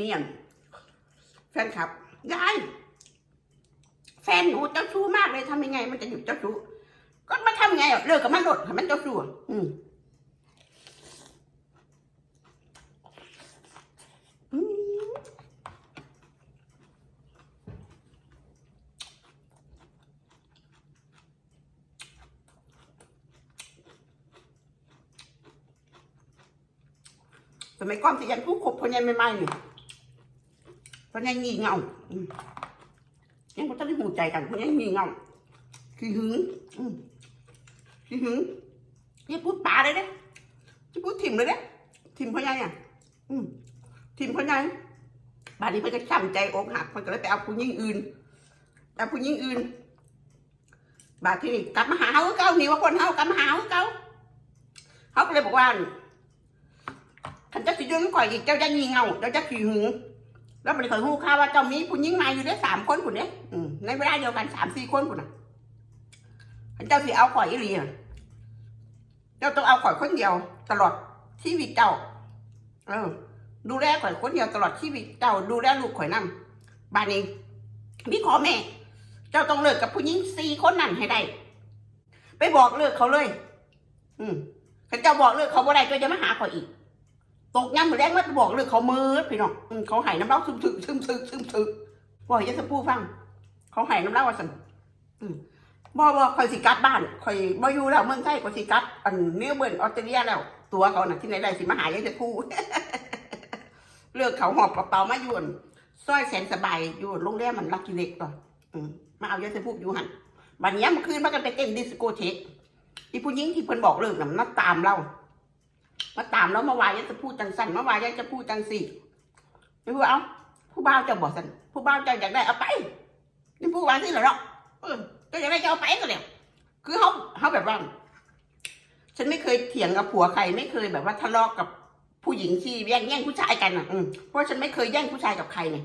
มียนแฟนคลับยายแฟนหนูเจ้าชู้มากเลยทำยังไง มันจะหยุดเจ้าชู้ก็มาทำไงอะเลิกกับมันหลดให้มันเจ้าชู้อะอืมอืมสมัยก่อนที่ยังผู้คบพยังไม่ไม่ๆ นี่พยังงี่เง่ายังไม่ต้องได้หูใจกันพยังงี่เง่าขี้หึงขี้หึงย่าพูดป่าเลยเด้อย่าพูดถิ่มเลยเด้ถิ่มพยังอะอืมถิ่มพยังบ้านนี้เพิ่นจะช้ำใจอกหักเพิ่นก็เลยไปเอาผู้หญิงอื่นเอาผู้หญิงอื่นบาดที่นี่กลับมาหาเฮาเก่านี่ว่าคนเฮากลับมาหาเฮาเก่าเขาก็เลยบอกว่าขันเจ้าสิอยุ่งข่อยอีกเจ้าจะงีเงาเจ้าจะขี้หึง แล้วมันเคยหูข่าวว่าเจ้ามีผู้หญิงมาอยู่ได้สามคนผู้นี้อืมในเวลาเดียวกันสามสี่คนผู้น่ะเจ้าสิเอาข่อยอีหลีน่ะเจ้าต้องเอาข่อยคนเดียว ตลอดชีวิตเจ้า เออ ดูแลข่อยคนเดียวตลอดชีวิตเจ้าดูแลลูกข่อยนั่บ้านนี้มีขอแม่ เจ้าต้องเลิกกับผู้หญิงสี่คนนั่นให้ได้ ไปบอกเลิกเขาเลย อืมขันเจ้าบอกเลิกเขาบ่ได้เจ้าจะมาหาข่อยอีก ตกย้ำมือแรกมันบอกเลยเขามืดพี่น้องเขาหายน้ำเล่าซึมซึมซึมซึมซึมซึมบ่อยจะสปูฟัง เขาหายน้ำเล่าว่าสันอืมบ่บ่คอยสิกลับบ้านคอยบ่อยู่แล้วเมืองไทยคอยสิกลับอันเนื้อเบิร์นออสเตรเลียแล้ว ตัวเขาน่ะที่ไหนได้สิมาหายยจะพูเลือกเขาหอบกระเป๋ามาอยู่นซอยแสนสบายอยู่โรงแรมมันลักกิเล็กก่อมาเอายาเสพูอยู่หันบัดเนี้ยเมื่อคืนมากันไปเต้นดิสโกเทกอีผู้หญิงที่เพิ่นบอกเลิกน่ะมันมาตามเรา มาตามแล้วมาวายัจะพูดจังสันมาวายัจะพูดจังสี่นี่พูดเอาผู้บ่าวจะบอกสันผู้บ่าวจะอยากได้เอาไปนี่ผู้บ่าวที่เหรอเนาะเออจะอยากได้จะเอาไปก็แล้วคือเขาเขาแบบว่า ฉันไม่เคยเถียงกับผัวใครไม่เคยแบบว่าทะเลาะกับผู้หญิงที่แย่งแย่งผู้ชายกันอะเพราะฉันไม่เคยแย่งผู้ชายกับใครไง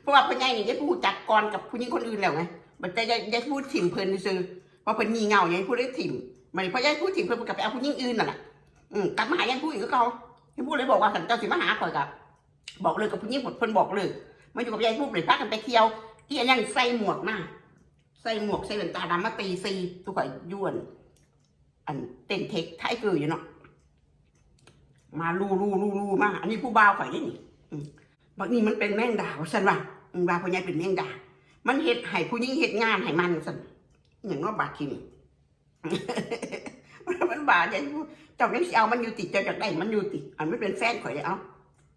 เพราะว่าพ่อใหญ่นี่จะพูดจัดกรกับผู้หญิงคนอื่นแล้วไงมันจะจะพูดถิ่มเพลินซื้อเพราะเพิ่นงีเงาอย่างพูดได้ถิ่มมันเพราะใหญ่พูดถิ่มเพลินกับไปเอาผู้หญิงอื่นน่ะแหละ อืมกลับมาหายังผู้หญิงก็เขายังพูดเลยบอกว่าสันเจ้าสิมาหาข่อยกับบอกเลยกับผู้หญิงหมดเพิ่นบอกเลยมาอยู่กับยายพูดเลยพากันไปเที่ยวที่อันยังใส่หมวกมาใส่หมวกใส่แว่นตาดำมาตีซีตัวข่อยยวน อันเต้นเทคไทยเกออยู่เนาะมาลูลูลูลูมาอันนี้ผู้บ่าวข่อยนี่นี่อืมบางนี่มันเป็นแมงดาว่าฉันว่าอืมว่าพ่อใหญ่เป็นแมงดา มันเฮ็ดให้ผู้หญิงเฮ็ดงานให้มันสันอย่างว่าบาดทีนี่ มันบาดอย่างเจ้าเนี่ยสิเอามันอยู่ติดเจ้าจากได้มันอยู่ติดอันไม่เป็นแฟนข่อยเลยเอา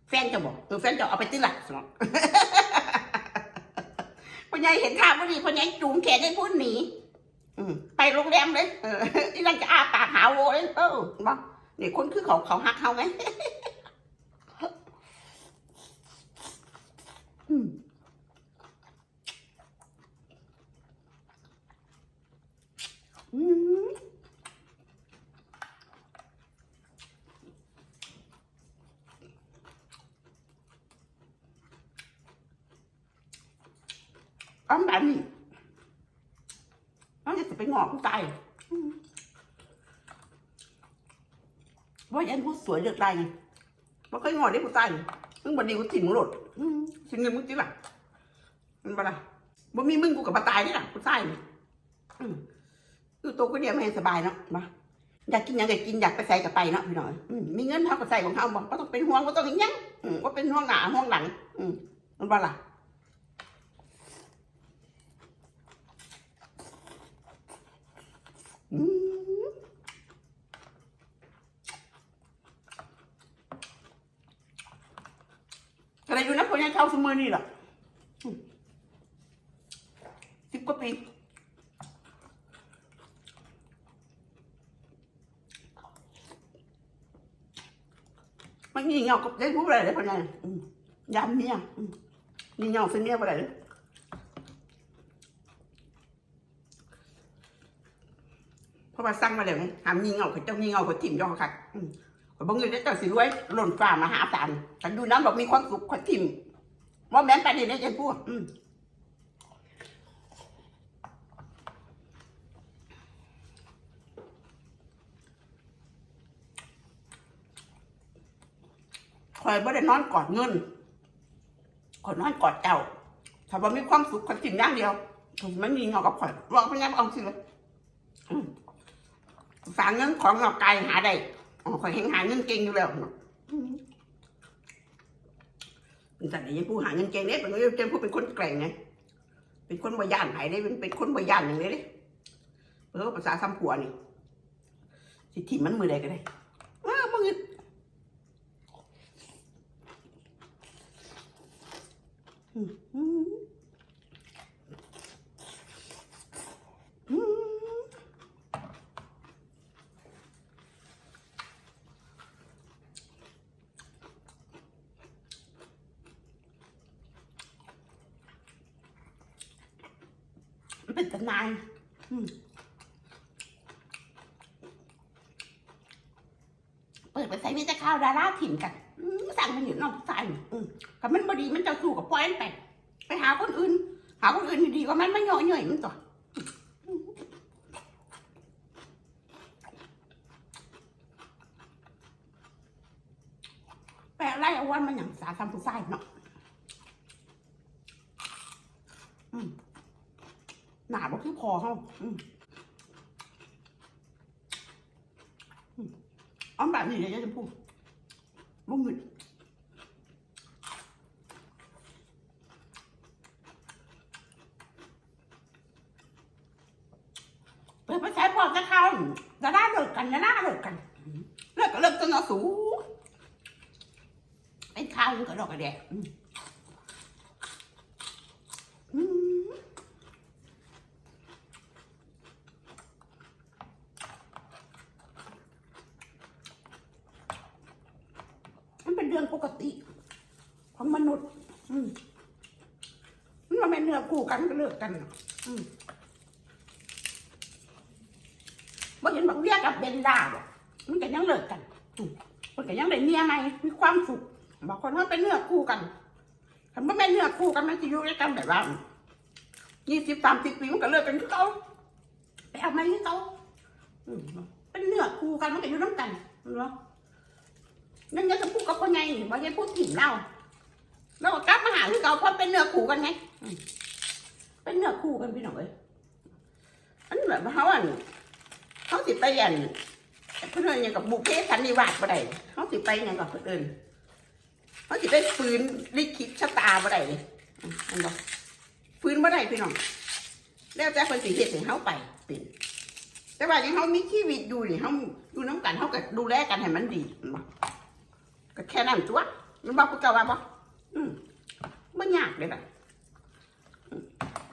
แฟนจะบอกเออแฟนจะเอาไปตื้อหลักสนองพ่อใหญ่เห็นท่าพอดีพ่อใหญ่จูงแขนให้พูดหนีอืไปโรงแรมเลยเออที่นั่นจะอาปากหาโวเลยเออบอกนี่คนคือเขาเขาหักเขาไหม อืมอืม อ้อ มแบบนี้น้องจะไปงอผู้ตายว่ายันผู้สวยเลือกได้ไงมันเคยงอได้ผู้ตายมึงบันดีกูถิ่มมึงหลดสิ่งเงินมึงจริงล่ะมันบ่ล่ะบ่มีมึงกูกับมาตายนี่แหละผู้ตายนี่อืมคือตัวกูเดียวไม่ให้สบายเนาะมาอยากกินหยังก็กินอยากไปใส่ก็ไปเนาะพี่น้อยมีเงินเท่ากับใส่ของเขาบอกก็ต้องเป็นห่วงก็ต้องอย่างยังว่าเป็นห่วงหน้าห่วงหลังมันบ่ล่ะ อะไรอยู่นะคนยังเข้าสมือนี่หรอสิบกว่าปีมันงี่เงากับได้พูดอะไรเลยคนยังอืมยำเมียอืมนี่เงาเส้นเมียบ่ได้เลย เพราะว่าสั่งมาแล้วหามยิงเงาเขาเจ้ายิงเงาเขาถิ่มย่อค่ะอืมข่อยบ่เงินได้เจ้าสิรวยหล่นฟ้ามาหาศาลฉันดูน้ำบอกมีความสุขข่อยถิ่มว่าแม่นไปนี่ได้จังพูดอืมข่อยบ่ได้นอนกอดเงินข่อยนอนกอดเจ้าถ้าบ่มีความสุขข่อยถิ่มอย่างเดียวมไม่มีเงากับข่อยบอกพนักเอาสิเลย ฝากเงินของเราไกลหาได้อ๋อข่อยเห็นหาเงินเก่งอยู่แล้วเนาะอืมแต่ไหนยังผู้หาเงินเก่งเนี่ยเป็นเจ้าผู้เป็นคนแกร่งไงเป็นคนบริยานไหนได้เป็นเป็นคนบริยานอย่างนี้เลยเออภาษาซ้ำผัวนี่สิถิ่มมันมือใดก็ได้ว้าวมึงอืมอืมอืมมันเป็นตำนานอืมเปิดไปใส่มีแต่ข้าวินกันสั่งมันอยู่นอกใจอืมกับมันบดีมันจะสู้กับปล่อยมันไปไปหาคนอื่น หาคนอื่นดีกว่ามันมันย่อยย่อยมันต่อแปลไรเอาวันมันอย่างสาทำผู้ชายเนาะหนาบ่คือพอเขาอืมอืมเอ้อมแบบนี้เลยจะพูด บ่เงินเปิดไปใช้พอจะเข้าจะได้เลิกกันจะได้เลิกกันเลิกก็เลิกจนเราสูเป็นข้าวก็ดอกกระเดกอืมอืมมันเป็นเรื่องปกติ ของมนุษย์ อืมมันไม่เนื้อคู่ กันก็เลิกกันน่ะอืมบ่เห็นบอกเรียกกับเบนดาบ่มันก็ยังเลิกกันอืมมันก็ยังได้เมียใหม่มีความสุขบางคนว่าเป็นเนื้อคู่กันถ้าไม่เป็นเนื้อคู่กันมันจะอยู่ด้วยกันแบบว่ายี่สิบสามสิบปีมันก็เลิกกันคือเขาไปเอามาที่เขาอืมเป็นเนื้อคู่กันมันก็อยู่น้ำกันเนาะนั่นยังจะพูดกับคนไงบ่ยังพูดถิ่นเราเราก็กลับมาหาที่เขาเพราะเป็นเนื้อคู่กันไงอืม เป็นเนื้อคู่กันพี่น้องเอ้ยอันนี้แบบเขาอะเขาสิไปยันเพื่อนอย่างกับบุเพสันนิวาสบ่ได้เขาสิไปอย่างกับเพื่อนเขาสิไปฟื้นลิขิตชะตาบ่ได้เลยอืมอันบอกฟื้นบ่ได้พี่น้องแล้วแต่คนสิเฮ็ดให้เขาไปเป็นแต่ว่าอย่างเขามีชีวิตอยู่นี่เขาอยู่น้ำกันเขาก็ดูแลกันให้มันดีบ่ก็แค่นั้นตัวมันบอกกูเจ้าว่าบ่อืมไม่ยากเลยล่ะ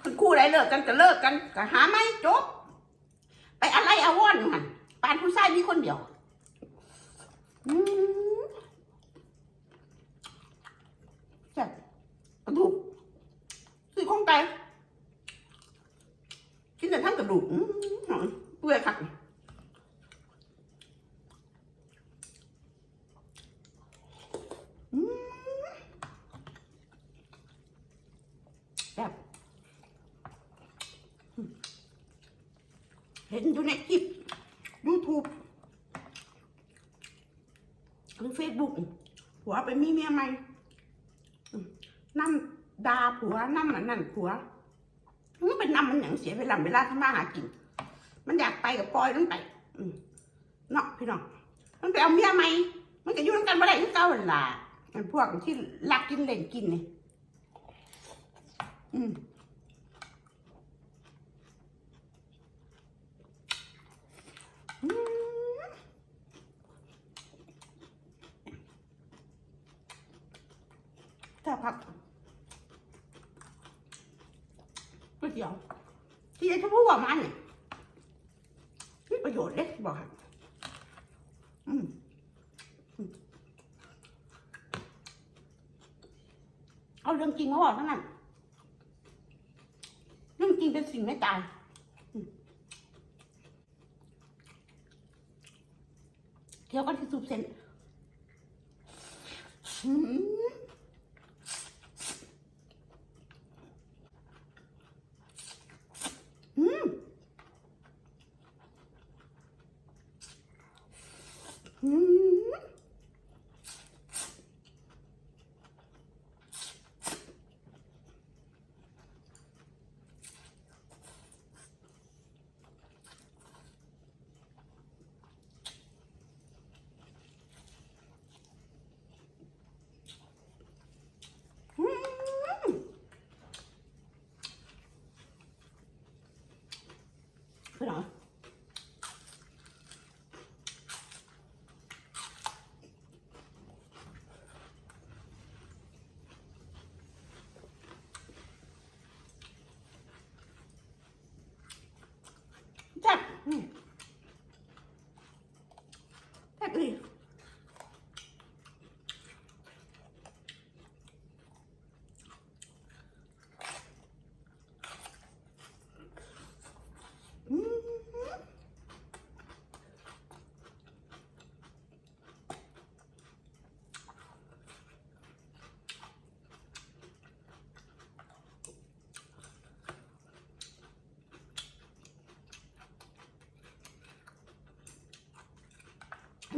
คนคู่ใดเลิกกันก็เลิกกันก็หาไม่จบ ไปอะไรอาวอนหันปานผู้ชายมีคนเดียวอืมแซ่บกระดูกคือของไก่กินแต่ทั้งกระดูกอืมหอมเปื่อยคักอืมแซ่บ เห็นอยู่ในคลิป YouTube หรือ Facebook ผัวไป มีเมียใหม่นั่ดาผัวนั่อันนั่นผัวมันเป็นนำมันอย่างเสียเวลาเวลาทำมาหากิน มันอยากไปกับปอยมันไปเนาะพี่น้องมันไปเอาเมียใหม่มันก็อยู่ด้วยกันมาได้ทุกเก้าเวลามันพวกที่รักกินเล่นกินนี่อืม ถ้าพักก๋วยเตี๋ยวที่ไอ้ทุกผู้ว่ามันเนี่ยมีประโยชน์เล็กบอกค่ะอืมเอาเรื่องจริงมาบอกเท่านั้นเรื่องจริงเป็นสิ่งไม่ตายเที่ยวกันที่สุดเซนอืมอืม อืม อืมคือเหรอจับอืมจับเลย อืม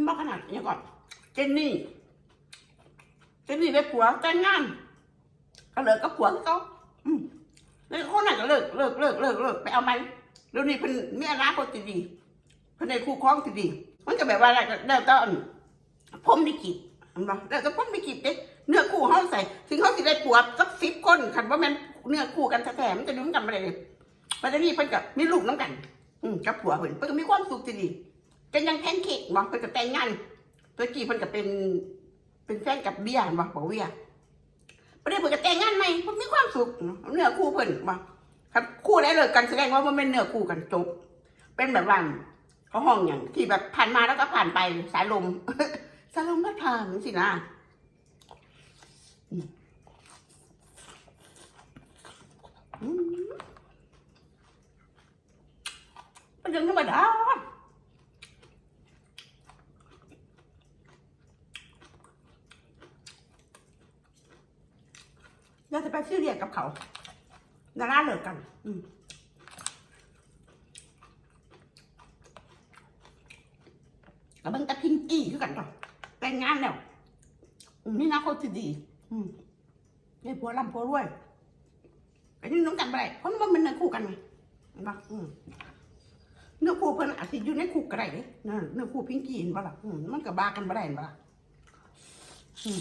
มันบอกขนาดนี้ก่อนเจนนี่เจนนี่ได้ผัวแต่งงานก็เลิกกับผัวเขาอืมแล้วคนไหนก็เลิกเลิกเลิกเลิกเลิกไปเอาไหมเดี๋ยวนี้เพิ่นมีอนาคตที่ดีเพิ่นได้คู่ครองดีมันก็แบบว่าอะไรก็แล้วแต่อันพรหมลิขิตเห็นบ่แล้วแต่พรหมลิขิตเด้เนื้อคู่เขาใส่ถึงเขาสิได้ผัวสักสิบคนคันว่าม่นเนื้อคู่กันแท้ๆมันจะดึงกันไปเลยมันจะนี่เพิ่นก็มีลูกน้ำกัน อืมกับผัวเพิ่นเพิ่นก็มีความสุขดี เป็นยังแพนเค้กบ่เพิ่นก็แต่งงานตัวกี้เพิ่นก็เป็น เป็นแฟนกับเบียร์บ่บอกเบียร์ประเดี๋ยวเพิ่นก็แต่งงานใหม่เพิ่นมีความสุขเนื้อคู่เพิ่นบ่ครับคู่ได้เลิกกันแสดงว่ามันเป็นเนื้อคู่กันจบ เป็นแบบว่าเขาห้องอย่างที่แบบผ่านมาแล้วก็ผ่านไปสายลมสายลมพัดผ่านสินะอืมอืมเป็นเรื่องธรรมดาเราจะ ไปซีเรียสกับเขาดาราเลิกกัน อืมกับเบิ่งแตะพิงกี้คือกันก่อนแต่งงานแล้วอืมมีอนาคตที่ดี อืมได้ผัวร่ำผัวรวยก็ยังน้องกันไปได้เพราะมันเป็นเนื้อคู่กันไงเห็นปะอืมเนื้อคู่เพิ่นอาจจะอยู่ในคุกก็ได้เนะเนื้อคู่พิงกี้เห็นปะล่ะอืมมันก็บากันบ่ได้เห็นปะล่ะอืม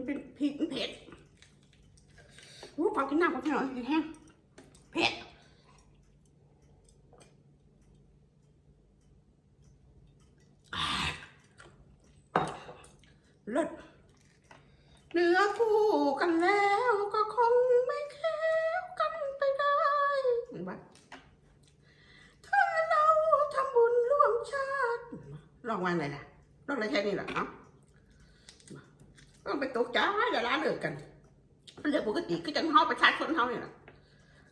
มอ๋อครับอืมแซ่เป็นพริกเผ็ดรู้ขอกินน้ำก่อนหน่อยแห้งเผ็ดเลิศเนื้อคู่กันแล้วก็คงไม่แค้วกันไปได้เห็นปะถ้าเราทำบุญร่วมชาติลองวันไหนล่ะลองอะไรแค่นี้แหละเนาะ ต้องไปตกใจเดี๋ยวร้านเลิกกันมันเรื่องปกติก็จังเฮาประชาชนเฮาเนี่ย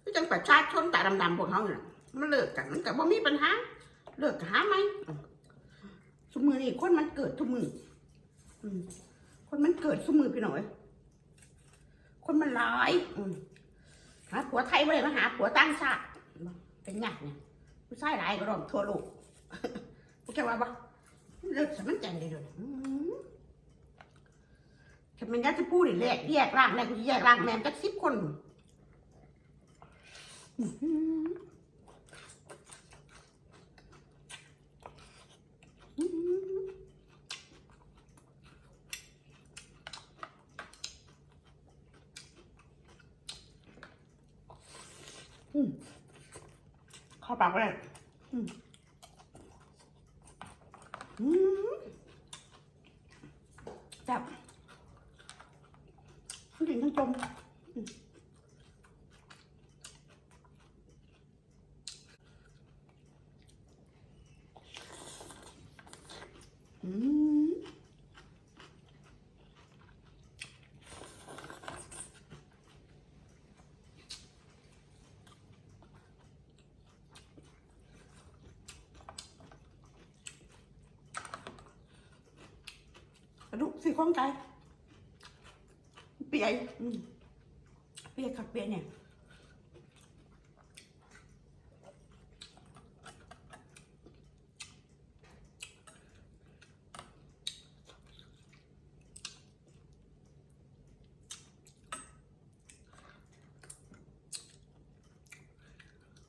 ก็จังประชาชนตาดำๆพวกเฮาเนี่ยมันเลิกกันมันก็บ่มีปัญหาเลิกกันหาไหมทุกมือนี่คนมันเกิดทุกมือคนมันเกิดสมือพี่หน่อย คนมันร้ายหาผัวไทยไม่ได้มาหาผัวต่างชาติเป็นไงเนี่ยผู้ชายหลายก็รองทั่วโลกพวกแกว่าปะเลิกสมันจังเลยเลย ฉันเป็นยักษ์จะพูดอีกแยกแยกร่างแรกกูแยกร่างแรมจักสิบคนเข้าวปากไปเลยจับ กินทั้งจมอืมอืมกระดูกสี่ข้องใจเปียกอืม เปียกขักเปียกเนี่ย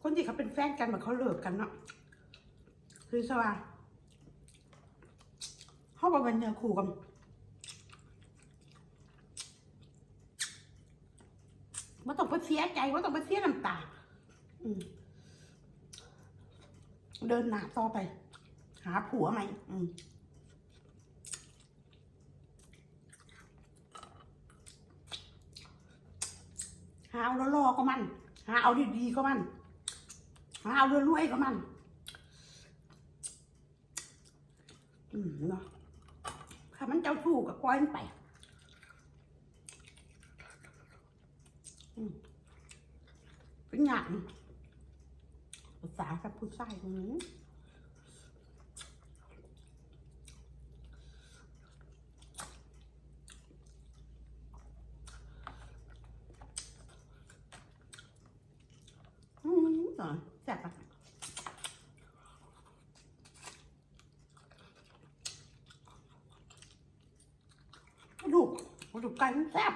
คนที่เขาเป็นแฟนกันแบบเขาเลิกกันเนาะคือสว่าเขาบอกเป็นเนื้อคู่กันว่าต้องไปเสียใจ ว่าต้องไปเสียน้ำตาเดินหน้าต่อไป หาผัวใหม่อืมหาเอาแล้วรอๆก็มัน หาเอาดีๆก็มัน หาเอารวยๆก็มัน อืมเนาะถ้ามันเจ้าชู้ก็ปล่อยมันไป อืม เป็นหยังภาษากับผู้ชายคนนี้อืมเหรอแซ่บปะกระดูกกระดูกไก่แซ่บ